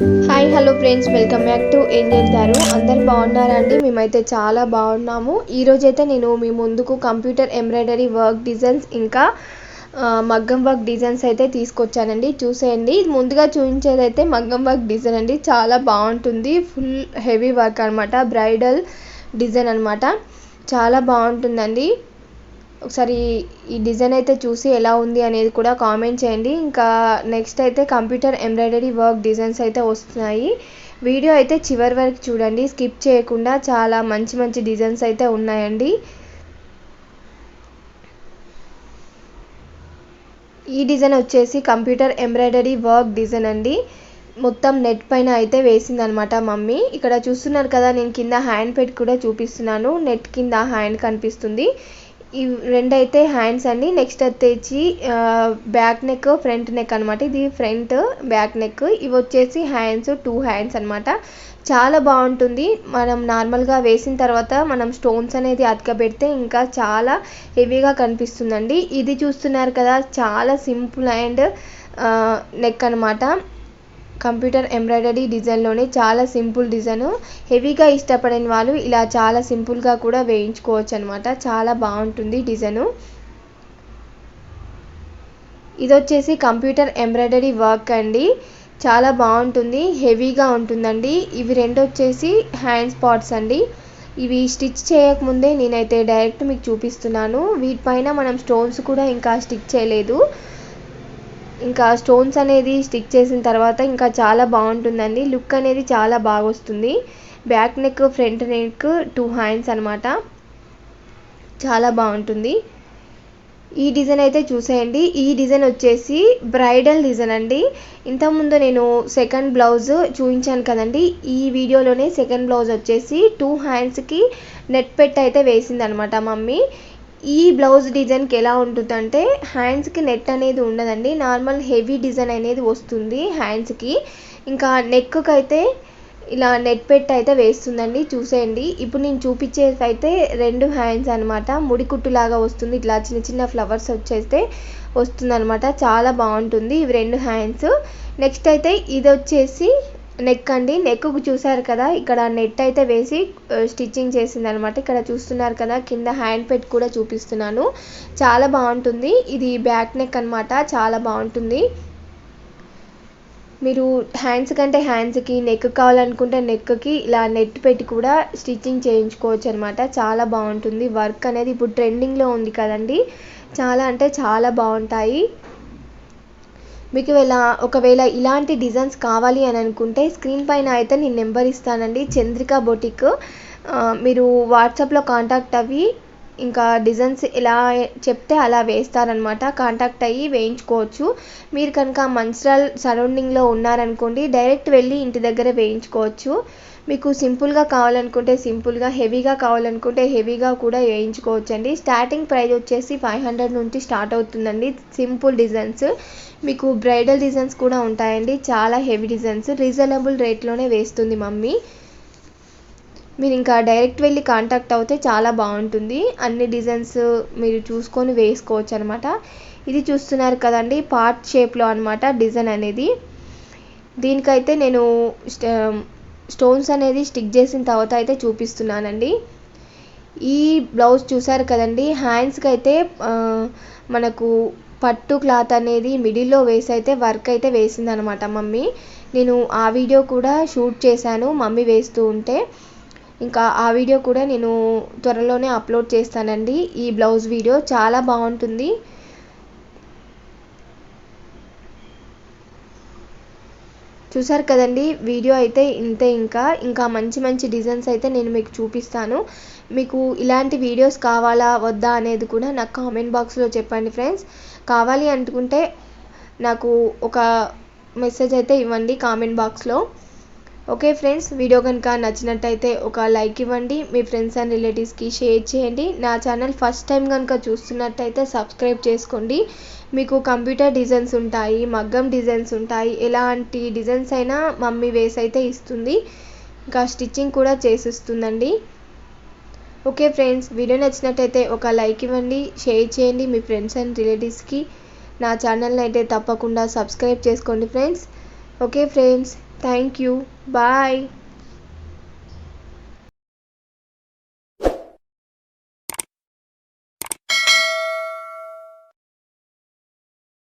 Hi hello friends welcome back to ఏం చేస్తారు అందరు బాగున్నారా అండి మేమైతే చాలా బాగున్నాము. ఈరోజైతే నేను మీ ముందుకు కంప్యూటర్ ఎంబ్రాయిడరీ వర్క్ డిజైన్స్ ఇంకా మగ్గం వర్క్ డిజైన్స్ అయితే తీసుకొచ్చానండి. చూసేయండి. ఇది ముందుగా చూపించేది అయితే మగ్గం వర్క్ డిజైన్ అండి. చాలా బాగుంటుంది. ఫుల్ హెవీ వర్క్ అనమాట బ్రైడల్ డిజైన్ అనమాట చాలా బాగుంటుందండి. ఒకసారి ఈ డిజైన్ అయితే చూసి ఎలా ఉంది అనేది కూడా కామెంట్ చేయండి. ఇంకా నెక్స్ట్ అయితే కంప్యూటర్ ఎంబ్రాయిడరీ వర్క్ డిజైన్స్ అయితే వస్తున్నాయి. వీడియో అయితే చివరి వరకు చూడండి. స్కిప్ చేయకుండా చాలా మంచి మంచి డిజైన్స్ అయితే ఉన్నాయండి. ఈ డిజైన్ వచ్చేసి కంప్యూటర్ ఎంబ్రాయిడరీ వర్క్ డిజైన్ అండి. మొత్తం నెట్ పైన అయితే వేసింది అనమాట మమ్మీ. ఇక్కడ చూస్తున్నారు కదా నేను కింద హ్యాండ్ పెట్టి కూడా చూపిస్తున్నాను. నెట్ కింద హ్యాండ్ కనిపిస్తుంది. ఈ రెండైతే హ్యాండ్స్ అండి. నెక్స్ట్ వచ్చేసి బ్యాక్ నెక్ ఫ్రంట్ నెక్ అనమాట ఇది ఫ్రంట్ బ్యాక్ నెక్. ఇవి వచ్చేసి హ్యాండ్స్ టూ హ్యాండ్స్ అనమాట చాలా బాగుంటుంది. మనం నార్మల్గా వేసిన తర్వాత మనం స్టోన్స్ అనేది అతకబెడితే ఇంకా చాలా హెవీగా కనిపిస్తుందండి. ఇది చూస్తున్నారు కదా చాలా సింపుల్ అండ్ నెక్ అనమాట కంప్యూటర్ ఎంబ్రాయిడరీ డిజైన్లోనే చాలా సింపుల్ డిజైన్. హెవీగా ఇష్టపడని వాళ్ళు ఇలా చాలా సింపుల్గా కూడా వేయించుకోవచ్చు అనమాట చాలా బాగుంటుంది డిజైను. ఇది వచ్చేసి కంప్యూటర్ ఎంబ్రాయిడరీ వర్క్ అండి. చాలా బాగుంటుంది హెవీగా ఉంటుందండి. ఇవి రెండు వచ్చేసి హ్యాండ్ స్పాట్స్ అండి. ఇవి స్టిచ్ చేయకముందే నేనైతే డైరెక్ట్ మీకు చూపిస్తున్నాను. వీటిపైన మనం స్టోన్స్ కూడా ఇంకా స్టిచ్ చేయలేదు. ఇంకా స్టోన్స్ అనేది స్టిక్ చేసిన తర్వాత ఇంకా చాలా బాగుంటుందండి. లుక్ అనేది చాలా బాగా వస్తుంది back neck front neck two hands అనమాట చాలా బాగుంటుంది. ఈ డిజైన్ అయితే చూసేయండి. ఈ డిజైన్ వచ్చేసి బ్రైడల్ డిజైన్ అండి. ఇంతకుముందు నేను సెకండ్ బ్లౌజ్ చూపించాను కదండి. ఈ వీడియోలోనే సెకండ్ బ్లౌజ్ వచ్చేసి టూ హ్యాండ్స్కి నెట్ పెట్టి అయితే వేసింది అనమాట మమ్మీ. ఈ బ్లౌజ్ డిజైన్కి ఎలా ఉంటుందంటే హ్యాండ్స్కి నెట్ అనేది ఉండదండి. నార్మల్ హెవీ డిజైన్ అనేది వస్తుంది హ్యాండ్స్కి ఇంకా నెక్కి అయితే ఇలా నెట్ పెట్టి అయితే వేస్తుందండి. చూసేయండి. ఇప్పుడు నేను చూపించేది అయితే రెండు హ్యాండ్స్ అనమాట ముడికుట్టులాగా వస్తుంది. ఇట్లా చిన్న చిన్న ఫ్లవర్స్ వచ్చేస్తే వస్తుందన్నమాట. చాలా బాగుంటుంది ఇవి రెండు హ్యాండ్స్ నెక్స్ట్ అయితే ఇది వచ్చేసి నెక్ అండి. నెక్ చూసారు కదా ఇక్కడ నెట్ అయితే వేసి స్టిచ్చింగ్ చేసింది అనమాట ఇక్కడ చూస్తున్నారు కదా కింద హ్యాండ్ పెట్ కూడా చూపిస్తున్నాను. చాలా బాగుంటుంది. ఇది బ్యాక్ నెక్ అనమాట. చాలా బాగుంటుంది. మీరు హ్యాండ్స్ కంటే హ్యాండ్స్కి నెక్ కావాలనుకుంటే నెక్కి ఇలా నెట్ పెట్టి కూడా స్టిచ్చింగ్ చేయించుకోవచ్చు అనమాట. చాలా బాగుంటుంది. వర్క్ అనేది ఇప్పుడు ట్రెండింగ్లో ఉంది కదండి. చాలా అంటే చాలా బాగుంటాయి. మీకు ఇలా ఒకవేళ ఇలాంటి డిజైన్స్ కావాలి అని అనుకుంటే స్క్రీన్ పైన అయితే నేను నెంబర్ ఇస్తానండి. చంద్రిక బొటిక్. మీరు వాట్సాప్లో కాంటాక్ట్ అవ్వి ఇంకా డిజైన్స్ ఎలా చెప్తే అలా వేస్తారనమాట కాంటాక్ట్ అయ్యి వేయించుకోవచ్చు. మీరు కనుక మంచిరాల్ సరౌండింగ్లో ఉన్నారనుకోండి డైరెక్ట్ వెళ్ళి ఇంటి దగ్గర వేయించుకోవచ్చు. మీకు సింపుల్గా కావాలనుకుంటే సింపుల్గా హెవీగా కావాలనుకుంటే హెవీగా కూడా వేయించుకోవచ్చు అండి స్టార్టింగ్ ప్రైస్ వచ్చేసి ఫైవ్ హండ్రెడ్ నుంచి స్టార్ట్ అవుతుందండి. Simple designs. మీకు బ్రైడల్ డిజైన్స్ కూడా ఉంటాయండి. చాలా హెవీ డిజైన్స్. రీజనబుల్ రేట్లోనే వేస్తుంది మమ్మీ. మీరు ఇంకా డైరెక్ట్ వెళ్ళి కాంటాక్ట్ అవుతే చాలా బాగుంటుంది. అన్ని డిజైన్స్ మీరు చూసుకొని వేసుకోవచ్చు అనమాట ఇది చూస్తున్నారు కదండి పార్ట్ షేప్లో అనమాట డిజైన్ అనేది. దీనికైతే నేను స్టోన్స్ అనేది స్టిక్ చేసిన తర్వాత అయితే చూపిస్తున్నానండి. ఈ బ్లౌజ్ చూసారు కదండి హ్యాండ్స్కి అయితే మనకు పట్టు క్లాత్ అనేది మిడిల్లో వేసి అయితే వర్క్ అయితే వేసింది అనమాట మమ్మీ. నేను ఆ వీడియో కూడా షూట్ చేశాను మమ్మీ వేస్తూ ఉంటే. ఇంకా ఆ వీడియో కూడా నేను త్వరలోనే అప్లోడ్ చేస్తానండి. ఈ బ్లౌజ్ వీడియో చాలా బాగుంటుంది. చూసారు కదండి వీడియో అయితే ఇంతే ఇంకా. ఇంకా మంచి మంచి డిజైన్స్ అయితే నేను మీకు చూపిస్తాను. మీకు ఇలాంటి వీడియోస్ కావాలా వద్దా అనేది కూడా నాకు కామెంట్ బాక్స్లో చెప్పండి ఫ్రెండ్స్. కావాలి అనుకుంటే నాకు ఒక మెసేజ్ అయితే ఇవ్వండి కామెంట్ బాక్స్లో. ఓకే ఫ్రెండ్స్ వీడియో కనుక నచ్చినట్టయితే ఒక లైక్ ఇవ్వండి. మీ ఫ్రెండ్స్ అండ్ రిలేటివ్స్కి షేర్ చేయండి. నా ఛానల్ ఫస్ట్ టైం కనుక చూస్తున్నట్టయితే సబ్స్క్రైబ్ చేసుకోండి. మీకు కంప్యూటర్ డిజైన్స్ ఉంటాయి మగ్గం డిజైన్స్ ఉంటాయి. ఎలాంటి డిజైన్స్ అయినా మమ్మీ వేస్ అయితే ఇస్తుంది. ఇంకా స్టిచ్చింగ్ కూడా చేసిస్తుందండి. ఓకే ఫ్రెండ్స్ వీడియో నచ్చినట్టయితే ఒక లైక్ ఇవ్వండి. షేర్ చేయండి మీ ఫ్రెండ్స్ అండ్ రిలేటివ్స్కి నా ఛానల్ని అయితే తప్పకుండా సబ్స్క్రైబ్ చేసుకోండి friends okay friends thank you Bye.